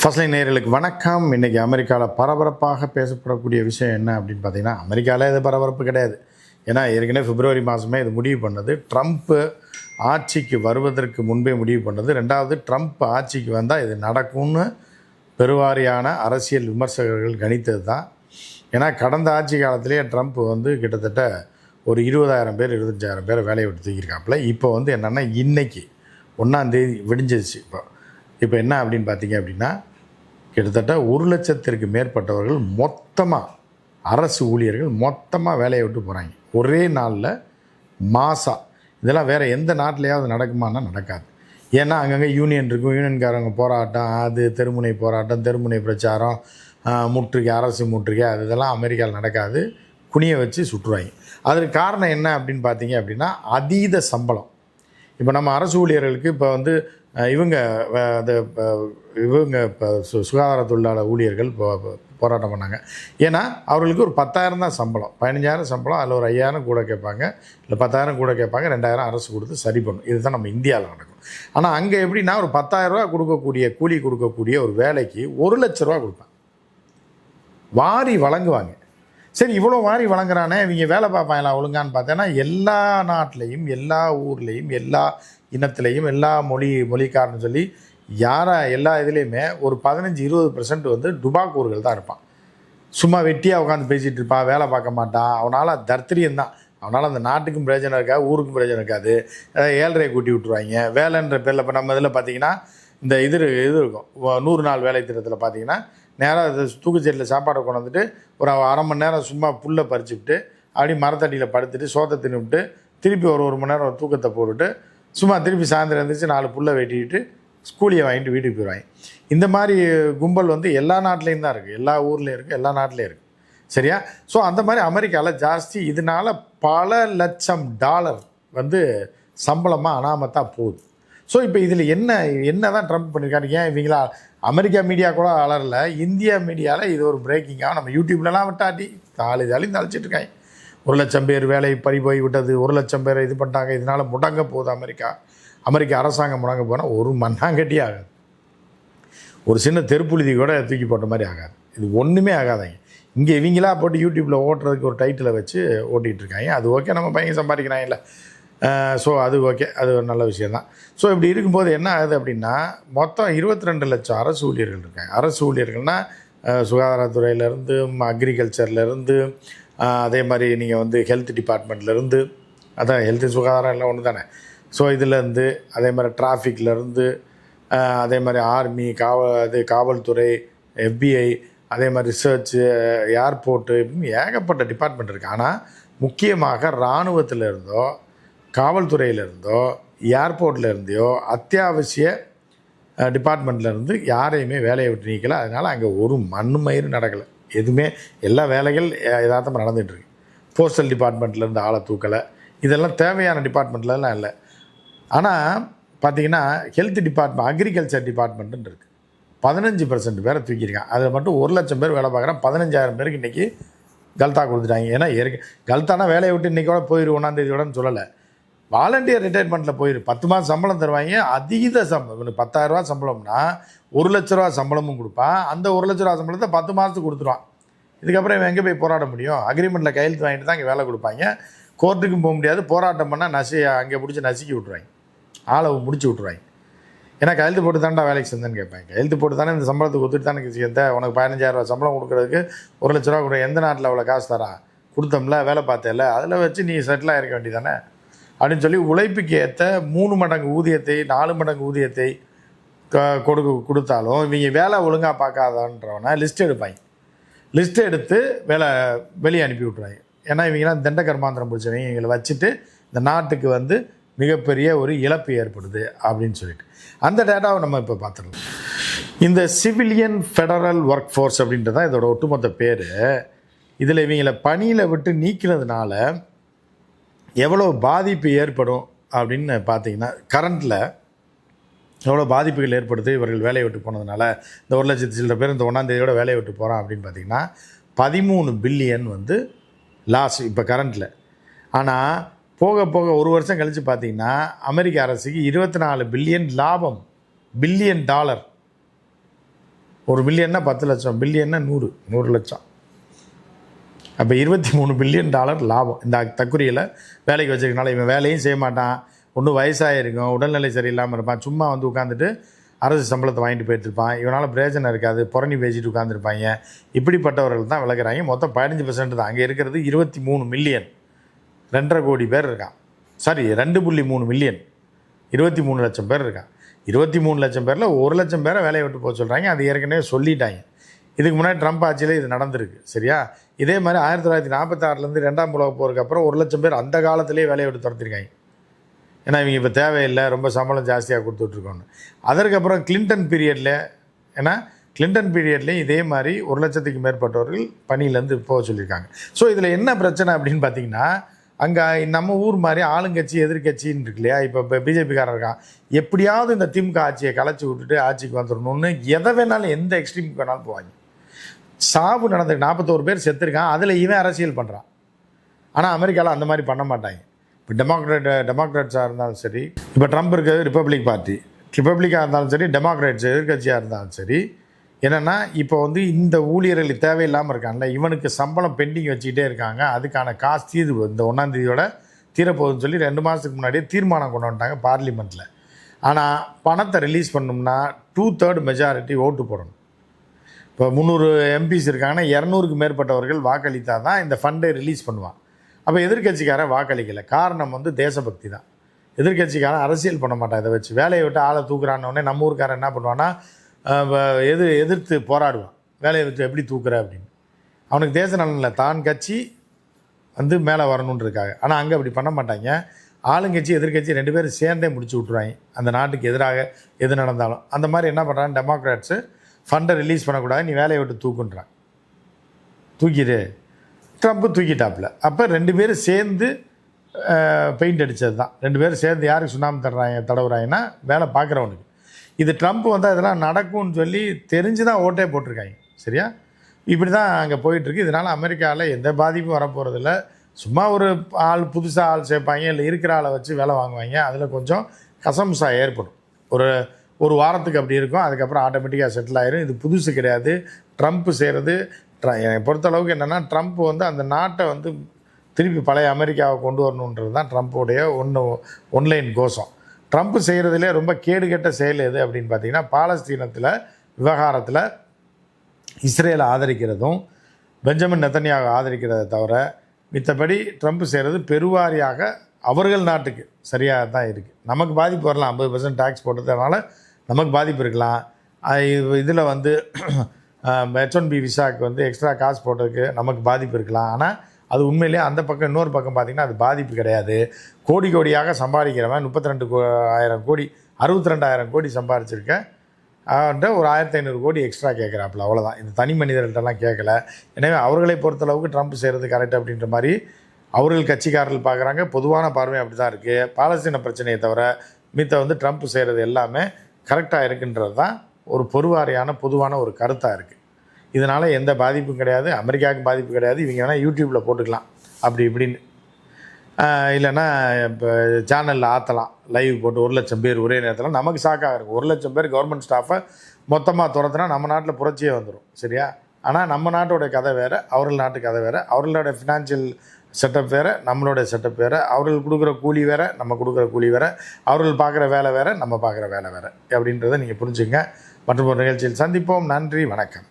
First நேர்களுக்கு வணக்கம். இன்றைக்கி அமெரிக்காவில் பரபரப்பாக பேசப்படக்கூடிய விஷயம் என்ன அப்படின்னு பார்த்தீங்கன்னா அமெரிக்காவில் இது பரபரப்பு கிடையாது. ஏன்னா ஏற்கனவே பிப்ரவரி மாதமே இது முடிவு பண்ணது. ட்ரம்ப்பு ஆட்சிக்கு வருவதற்கு முன்பே முடிவு பண்ணது. ரெண்டாவது ட்ரம்ப் ஆட்சிக்கு வந்தால் இது நடக்கும்னு பெருவாரியான அரசியல் விமர்சகர்கள் கணித்தது தான் ஏன்னா கடந்த ஆட்சி காலத்திலேயே ட்ரம்ப் வந்து கிட்டத்தட்ட ஒரு இருபதாயிரம் பேர் இருபத்தஞ்சாயிரம் பேர் வேலையை விட்டு தூக்கியிருக்காப்புல. இப்போ வந்து என்னென்னா இன்றைக்கி ஒன்றாந்தேதி விடிஞ்சிருச்சு. இப்போ இப்போ என்ன அப்படின்னு பார்த்தீங்க அப்படின்னா கிட்டத்தட்ட ஒரு லட்சத்திற்கு மேற்பட்டவர்கள் மொத்தமாக அரசு ஊழியர்கள் மொத்தமாக வேலையை விட்டு போகிறாங்க ஒரே நாளில் மாசா. இதெல்லாம் வேறு எந்த நாட்டிலையாவது நடக்குமான்னா நடக்காது. ஏன்னா அங்கங்கே யூனியன் இருக்கும். யூனியன்காரங்க போராட்டம் அது தெருமுனை போராட்டம் தெருமுனை பிரச்சாரம் முற்றுகை அரசு முற்றுகை அது இதெல்லாம் அமெரிக்காவில் நடக்காது. குனிய வச்சு சுற்றுவாங்க. அதற்கு காரணம் என்ன அப்படின்னு பார்த்தீங்க அப்படின்னா அதீத சம்பளம். இப்போ நம்ம அரசு ஊழியர்களுக்கு இப்போ வந்து இவங்க அந்த இவங்க இப்போ சு சுகாதார தொழிலாளர் ஊழியர்கள் போராட்டம் பண்ணாங்க. ஏன்னா அவர்களுக்கு ஒரு பத்தாயிரம் தான் சம்பளம். பதினஞ்சாயிரம் சம்பளம் அதில் ஒரு ஐயாயிரம் கூட கேட்பாங்க. இல்லை பத்தாயிரம் கூட கேட்பாங்க ரெண்டாயிரம் அரசு கொடுத்து சரி பண்ணும். இதுதான் நம்ம இந்தியாவில் நடக்கும். ஆனால் அங்கே எப்படின்னா ஒரு பத்தாயிரரூவா கொடுக்கக்கூடிய கூலி கொடுக்கக்கூடிய ஒரு வேலைக்கு ஒரு லட்ச ரூபா கொடுப்பாங்க. வாரி வழங்குவாங்க. சரி இவ்வளோ வாரி வழங்குறானே இவங்க வேலை பார்ப்பாங்களா ஒழுங்கான்னு பார்த்தேன்னா எல்லா நாட்டிலையும் எல்லா ஊர்லேயும் எல்லா இனத்துலேயும் எல்லா மொழி மொழிக்காரன்னு சொல்லி யாரா எல்லா இதுலேயுமே ஒரு பதினஞ்சு இருபது பர்சன்ட் வந்து டுபாக்கூர்கள் தான் இருப்பான். சும்மா வெட்டியாக உட்காந்து பேசிகிட்டு இருப்பான் வேலை பார்க்க மாட்டான். அவனால் தர்த்திரியம் தான். அவனால் அந்த நாட்டுக்கும் பிரயோஜனம் இருக்காது ஊருக்கும் பிரயோஜனம் இருக்காது. அஹ் ஏழரையை கூட்டி விட்ருவாங்க வேலைன்ற பேரில் இப்போ நம்ம இதில் பார்த்தீங்கன்னா இந்த இது இது இருக்கும். நூறு நாள் வேலை திட்டத்தில் பார்த்தீங்கன்னா நேராக தூக்குச்சேரியில் சாப்பாடை கொண்டு வந்துட்டு ஒரு அரை மணி நேரம் சும்மா புல்லை பறிச்சுக்கிட்டு அப்படியே மரத்தடியில் படுத்துட்டு சோத்தை தின்னுவிட்டு திருப்பி ஒரு ஒரு மணி நேரம் ஒரு தூக்கத்தை போட்டுட்டு சும்மா திருப்பி சாயந்தரம் எழுந்திரிச்சு நாலு புல்லை வெட்டிக்கிட்டு ஸ்கூலியை வாங்கிட்டு வீட்டுக்கு போயிடுவாங்க. இந்த மாதிரி கும்பல் வந்து எல்லா நாட்டிலையும் தான் இருக்குது எல்லா ஊர்லேயும் இருக்குது எல்லா நாட்டிலையும் இருக்குது சரியா? ஸோ அந்த மாதிரி அமெரிக்காவில் ஜாஸ்தி. இதனால் பல லட்சம் டாலர் வந்து சம்பளமாக அனாமத்தாக போகுது. ஸோ இப்போ இதில் என்ன என்ன தான் ட்ரம்ப் பண்ணியிருக்காரு ஏன் இவங்களா அமெரிக்கா மீடியா கூட வளரல இந்தியா மீடியாவில் இது ஒரு பிரேக்கிங்காக நம்ம யூடியூப்லலாம் விட்டாட்டி தாலி தாலி தழிச்சிட்டு இருக்காங்க. ஒரு லட்சம் பேர் வேலை பறி போய் விட்டது ஒரு லட்சம் பேர் இது பண்ணிட்டாங்க இதனால் முடங்க போகுது அமெரிக்கா. அமெரிக்க அரசாங்கம் முடங்க போனால் ஒரு மண்ணாங்கட்டி ஆகாது. ஒரு சின்ன தெருப்புழுதி கூட தூக்கி போட்ட மாதிரி ஆகாது. இது ஒன்றுமே ஆகாதாங்க. இங்கே இவங்களா போட்டு யூடியூப்பில் ஓட்டுறதுக்கு ஒரு டைட்டிலை வச்சு ஓட்டிகிட்டு இருக்காங்க. அது ஓகே நம்ம பையன் சம்பாதிக்கிறாங்கல்ல ஸோ அது ஓகே அது ஒரு நல்ல விஷயந்தான் ஸோ இப்படி இருக்கும்போது என்ன ஆகுது அப்படின்னா மொத்தம் இருபத்தி ரெண்டு லட்சம் அரசு ஊழியர்கள் இருக்காங்க. அரசு ஊழியர்கள்னால் சுகாதாரத்துறையிலேருந்து அக்ரிகல்ச்சர்லேருந்து அதே மாதிரி நீங்கள் வந்து ஹெல்த் டிபார்ட்மெண்ட்லேருந்து அதான் ஹெல்த் சுகாதாரம் எல்லாம் ஒன்று தானே ஸோ இதுலேருந்து அதே மாதிரி டிராஃபிக்லேருந்து அதே மாதிரி ஆர்மி காவல் அது காவல்துறை எஃபிஐ அதே மாதிரி ரிசர்ச்சு ஏர்போர்ட்டு இப்படின்னு ஏகப்பட்ட டிபார்ட்மெண்ட் இருக்குது ஆனால் முக்கியமாக இராணுவத்தில் காவல்துறையிலேருந்தோ இருந்தோ ஏர்போர்ட்டில் இருந்தையோ அத்தியாவசிய டிபார்ட்மெண்ட்டில் இருந்து யாரையுமே வேலையை விட்டு நீக்கல. அதனால் அங்கே ஒரு மண் மயிறு நடக்கலை. எதுவுமே எல்லா வேலைகள் யதார்த்தமாக நடந்துகிட்ருக்கு போஸ்டல் டிபார்ட்மெண்ட்லேருந்து ஆளை தூக்கலை. இதெல்லாம் தேவையான டிபார்ட்மெண்ட்லலாம் இல்லை. ஆனால் பார்த்தீங்கன்னா ஹெல்த் டிபார்ட்மெண்ட் அக்ரிகல்ச்சர் டிபார்ட்மெண்ட்டுன்னு இருக்குது பதினஞ்சு பர்சன்ட் பேரை தூக்கியிருக்கான் அதில் மட்டும் ஒரு லட்சம் பேர் வேலை பார்க்குறான். பதினஞ்சாயிரம் பேருக்கு இன்றைக்கி கல்தா கொடுத்துட்டாங்க. ஏன்னா ஏற்க கல்தானா வேலையை விட்டு இன்றைக்கோட போயிரு ஒன்றாந்தேதியோடன்னு சொல்லலை. வாலண்டியர் ரிட்டைர்மெண்ட்டில் போயிரு. பத்து மாதம் சம்பளம் தருவாங்க. அதீத சம்பளம் இவனுக்கு பத்தாயிரரூவா சம்பளம்னா ஒரு லட்ச ரூபா சம்பளமும் கொடுப்பான் அந்த ஒரு லட்ச ரூபா சம்பளத்தை பத்து மாதத்துக்கு கொடுத்துருவான். இதுக்கப்புறம் இவன் எங்கே போய் போராட முடியும்? அக்ரிமெண்ட்டில் கையெழுத்து வாங்கிட்டு தான் இங்கே வேலை கொடுப்பாங்க. கோர்ட்டுக்கும் போக முடியாது. போராட்டம் பண்ணால் நசி அங்கே பிடிச்சி நசுக்கி விட்ருவாங்க ஆளை முடிச்சு விட்ருவாங்க ஏன்னா கையெழுத்து போட்டு தான்டா வேலைக்கு செஞ்சேன்னு கேட்பாங்க. கையெழுத்து போட்டு தானே இந்த சம்பளத்துக்கு ஒத்துட்டு தானே சேர்ந்த? உனக்கு பதினஞ்சாயிரரூபா சம்பளம் கொடுக்குறதுக்கு ஒரு லட்ச ரூபா கொடுக்குற எந்த நாட்டில் அவ்வளோ காசு தரா கொடுத்தோம்ல வேலை பார்த்தேல அதில் வச்சு நீ செட்டில் ஆகிருக்க வேண்டியதானே அப்படின்னு சொல்லி உழைப்புக்கு ஏற்ற மூணு மடங்கு ஊதியத்தை நாலு மடங்கு ஊதியத்தை க- கொடுக்க கொடுத்தாலும் இவங்க வேலை ஒழுங்காக பார்க்காதன்றவன லிஸ்ட் எடுப்பாங்க. லிஸ்ட் எடுத்து வேலை வெளியே அனுப்பி விட்ருவாங்க ஏன்னா இவங்கெல்லாம் தண்ட கர்மாந்திரம் பிடிச்சவங்க. இவங்களை வச்சுட்டு இந்த நாட்டுக்கு வந்து மிகப்பெரிய ஒரு இழப்பு ஏற்படுது அப்படின்னு சொல்லிட்டு. அந்த டேட்டாவை நம்ம இப்போ பார்த்துருவோம் இந்த சிவிலியன் ஃபெடரல் ஒர்க் ஃபோர்ஸ் அப்படின்றது தான் இதோட ஒட்டுமொத்த பேர். இதில் இவங்களை பணியில் விட்டு நீக்கினதுனால எவ்வளோ பாதிப்பு ஏற்படும் அப்படின்னு பார்த்தீங்கன்னா கரண்ட்டில் எவ்வளோ பாதிப்புகள் ஏற்படுது இவர்கள் வேலையை விட்டு போனதுனால இந்த ஒரு லட்சத்து சில்லற பேர் இந்த ஒன்றாந்தேதியோட வேலையை விட்டு போகிறான் அப்படின்னு பார்த்தீங்கன்னா பதிமூணு பில்லியன் வந்து லாஸ் இப்போ கரண்ட்டில் ஆனால் போக போக ஒரு வருஷம் கழித்து பார்த்தீங்கன்னா அமெரிக்க அரசுக்கு இருபத்தி நாலு பில்லியன் லாபம் பில்லியன் டாலர் ஒரு பில்லியன்னா பத்து லட்சம் பில்லியன்னா நூறு நூறு லட்சம். அப்போ இருபத்தி மூணு பில்லியன் டாலர் லாபம். இந்த தக்குரியில் வேலைக்கு வச்சுருக்கனால இவன் வேலையும் செய்ய மாட்டான். ஒன்றும் வயசாகிருக்கும் உடல்நிலை சரியில்லாமல் இருப்பான். சும்மா வந்து உட்காந்துட்டு அரசு சம்பளத்தை வாங்கிட்டு போயிட்டுருப்பான் இவனால் பிரயோஜனம் இருக்காது புறணி பேசிட்டு உட்காந்துருப்பாங்க இப்படிப்பட்டவர்கள் தான் விளக்குறாங்க. மொத்தம் பதினஞ்சு பர்சன்ட் தான். அங்கே இருக்கிறது இருபத்தி மூணு மில்லியன் ரெண்டரை கோடி பேர் இருக்கான். சாரி ரெண்டு புள்ளி மூணு மில்லியன் இருபத்தி மூணு லட்சம் பேர் இருக்கான். இருபத்தி மூணு லட்சம் பேரில் ஒரு லட்சம் பேரை வேலையை விட்டு போக சொல்கிறாங்க அது ஏற்கனவே சொல்லிட்டாங்க. இதுக்கு முன்னாடி ட்ரம்ப் ஆட்சியில் இது நடந்திருக்கு. சரியா? இதே மாதிரி ஆயிரத்தி தொள்ளாயிரத்தி நாற்பத்தாறுலேருந்து ரெண்டாம் உலக போருக்கு அப்புறம் ஒரு லட்சம் பேர் அந்த காலத்திலே வேலையை விட்டு துரத்திருக்காங்க. ஏன்னா இவங்க இப்போ தேவையில்லை ரொம்ப சம்பளம் ஜாஸ்தியாக கொடுத்துட்ருக்கோன்னு அதற்கப்புறம் கிளின்டன் பீரியடில் ஏன்னா கிளின்டன் பீரியட்லேயும் இதே மாதிரி ஒரு லட்சத்துக்கு மேற்பட்டவர்கள் பணியிலேருந்து போக சொல்லியிருக்காங்க. ஸோ இதில் என்ன பிரச்சனை அப்படின்னு பார்த்தீங்கன்னா அங்கே நம்ம ஊர் மாதிரி ஆளுங்கட்சி எதிர்கட்சின்னு இருக்கு இல்லையா? இப்போ இப்போ பிஜேபிக்காரன் இருக்கான். எப்படியாவது இந்த திமுக ஆட்சியை கலைச்சி விட்டுட்டு ஆட்சிக்கு வந்துடணும்னு எதை வேணாலும் எந்த எக்ஸ்ட்ரீமுக்கு வேணாலும் போவாங்க. சாவு நடந்து நாற்பத்தோரு பேர் செத்துருக்கான் அதில் இவன் அரசியல் பண்ணுறான் ஆனால் அமெரிக்காவில் அந்த மாதிரி பண்ண மாட்டாங்க. இப்போ டெமோக்ராட் டெமோக்ராட்ஸாக இருந்தாலும் சரி இப்போ ட்ரம்ப் இருக்கிறது ரிப்பப்ளிக் பார்ட்டி. ரிப்பப்ளிக்காக இருந்தாலும் சரி டெமோக்ராட்ஸ் எதிர்கட்சியாக இருந்தாலும் சரி என்னென்னா இப்போ வந்து இந்த ஊழியர்கள் தேவையில்லாமல் இருக்காங்கல்ல இவனுக்கு சம்பளம் பெண்டிங் வச்சுக்கிட்டே இருக்காங்க அதுக்கான காசு தீர்வு இந்த ஒன்றாந்தேதியோட தீரப்போகுதுன்னு சொல்லி ரெண்டு மாதத்துக்கு முன்னாடியே தீர்மானம் கொண்டு வந்துட்டாங்க பார்லிமெண்ட்டில் ஆனால் பணத்தை ரிலீஸ் பண்ணோம்னா டூ தேர்ட் மெஜாரிட்டி ஓட்டு போடணும். இப்போ முந்நூறு எம்பிஸ் இருக்காங்கன்னா இரநூறுக்கு மேற்பட்டவர்கள் வாக்களித்தால் தான் இந்த ஃபண்டை ரிலீஸ் பண்ணுவான். அப்போ எதிர்கட்சிக்காரன் வாக்களிக்கலை. காரணம் வந்து தேசபக்தி தான். எதிர்கட்சிக்காரன் அரசியல் பண்ண மாட்டான் இதை வச்சு. வேலையை விட்டு ஆளை தூக்குறான்னொடனே நம்ம ஊருக்காரன் என்ன பண்ணுவான்னா எது எதிர்த்து போராடுவான். வேலையை விட்டு எப்படி தூக்குற அப்படின்னு. அவனுக்கு தேச நலனில் தான் கட்சி வந்து மேலே வரணுன்னு இருக்காங்க ஆனால் அங்கே அப்படி பண்ண மாட்டாங்க. ஆளுங்கட்சி எதிர்க்கட்சி ரெண்டு பேரும் சேர்ந்தே முடிச்சு விட்ருவாங்க அந்த நாட்டுக்கு எதிராக எது நடந்தாலும். அந்த மாதிரி என்ன பண்ணுறாங்க டெமோக்ராட்ஸு ஃபண்டை ரிலீஸ் பண்ணக்கூடாது நீ வேலையை விட்டு தூக்குன்றான் தூக்கிடு. ட்ரம்ப்பு தூக்கிட்டாப்புல. அப்போ ரெண்டு பேரும் சேர்ந்து பெயிண்ட் அடித்தது தான் ரெண்டு பேரும் சேர்ந்து யாருக்கு சுண்ணாமல் தடுறாங்க தடவுறாங்கன்னா வேலை பார்க்குறவனுக்கு. இது ட்ரம்ப் வந்தால் இதெல்லாம் நடக்கும்னு சொல்லி தெரிஞ்சு தான் ஓட்டே போட்டிருக்காங்க. சரியா? இப்படி தான் அங்கே போயிட்டுருக்கு. இதனால் அமெரிக்காவில் எந்த பாதிப்பும் வரப்போகிறதில்ல சும்மா ஒரு ஆள் புதுசாக ஆள் சேர்ப்பாங்க இல்லை இருக்கிற ஆளை வச்சு வேலை வாங்குவாங்க. அதில் கொஞ்சம் கசம்சா ஏற்படும். ஒரு ஒரு வாரத்துக்கு அப்படி இருக்கும். அதுக்கப்புறம் ஆட்டோமேட்டிக்காக செட்டில் ஆயிரும். இது புதுசு கிடையாது. ட்ரம்ப் செய்கிறது என்னை பொறுத்தளவுக்கு என்னென்னா ட்ரம்ப் வந்து அந்த நாட்டை வந்து திருப்பி பழைய அமெரிக்காவை கொண்டு வரணுன்றது தான் ட்ரம்ப்புடைய ஒன்று ஒன்லைன் கோஷம். ட்ரம்ப் செய்கிறதுலே ரொம்ப கேடுகெட்ட செயல் எது அப்படின்னு பார்த்தீங்கன்னா பாலஸ்தீனத்தில் விவகாரத்தில் இஸ்ரேலை ஆதரிக்கிறதும் பெஞ்சமின் நெத்தனியாக ஆதரிக்கிறதை தவிர மித்தபடி ட்ரம்ப் செய்கிறது பெருவாரியாக அவர்கள் நாட்டுக்கு சரியாக தான் இருக்குது நமக்கு பாதிப்பு வரலாம். ஐம்பது பர்சன்ட் டேக்ஸ் போட்டதுனால நமக்கு பாதிப்பு இருக்கலாம். இதில் வந்து ஹெச் ஒன் பி விசாவுக்கு வந்து எக்ஸ்ட்ரா காசு போட்டதுக்கு நமக்கு பாதிப்பு இருக்கலாம். ஆனால் அது உண்மையிலேயே அந்த பக்கம் இன்னொரு பக்கம் பார்த்திங்கன்னா அது பாதிப்பு கிடையாது. கோடி கோடியாக சம்பாதிக்கிறவன் முப்பத்தி ரெண்டு ஆயிரம் கோடி அறுபத்தி ரெண்டாயிரம் கோடி சம்பாதிச்சிருக்கேன் அவன்கிட்ட ஒரு ஆயிரத்தி ஐநூறு கோடி எக்ஸ்ட்ரா கேட்குறாப்புல அவ்வளோதான் இந்த தனி மனிதர்கள்ட்டெல்லாம் கேட்கல எனவே அவர்களை பொறுத்தளவுக்கு ட்ரம்ப் செய்கிறது கரெக்ட் அப்படின்ற மாதிரி அவர்கள் கட்சிக்காரர்கள் பார்க்குறாங்க பொதுவான பார்வை அப்படி தான் இருக்குது பாலஸ்தீன பிரச்சனையை தவிர மித்த வந்து ட்ரம்ப் செய்கிறது எல்லாமே கரெக்டாக இருக்குன்றது தான் ஒரு பொதுவாரியான பொதுவான ஒரு கருத்தாக இருக்குது இதனால் எந்த பாதிப்பும் கிடையாது. அமெரிக்காவுக்கு பாதிப்பு கிடையாது. இவங்க வேணால் யூடியூப்பில் போட்டுக்கலாம். அப்படி இப்படின்னு. இல்லைன்னா இப்போ சேனலில் ஆற்றலாம் லைவ் போட்டு ஒரு லட்சம் பேர் ஒரே நேரத்தில் நமக்கு ஷாக்காக இருக்கும். ஒரு லட்சம் பேர் கவர்மெண்ட் ஸ்டாஃபை மொத்தமாக துரத்துனா நம்ம நாட்டில் புரட்சியே வந்துடும் சரியா? ஆனால் நம்ம நாட்டோட கதை வேறு அவர்கள் நாட்டு கதை வேறு அவர்களோட ஃபினான்ஷியல் செட்டப் வேறு நம்மளோட செட்டப் வேறு. அவர்கள் கொடுக்குற கூலி வேறு நம்ம கொடுக்குற கூலி வேறு. அவர்கள் பார்க்குற வேலை வேறு நம்ம பார்க்குற வேலை வேறு. அப்படின்றத நீங்கள் புரிஞ்சுங்க மற்றும் ஒரு நிகழ்ச்சியில் சந்திப்போம். நன்றி வணக்கம்.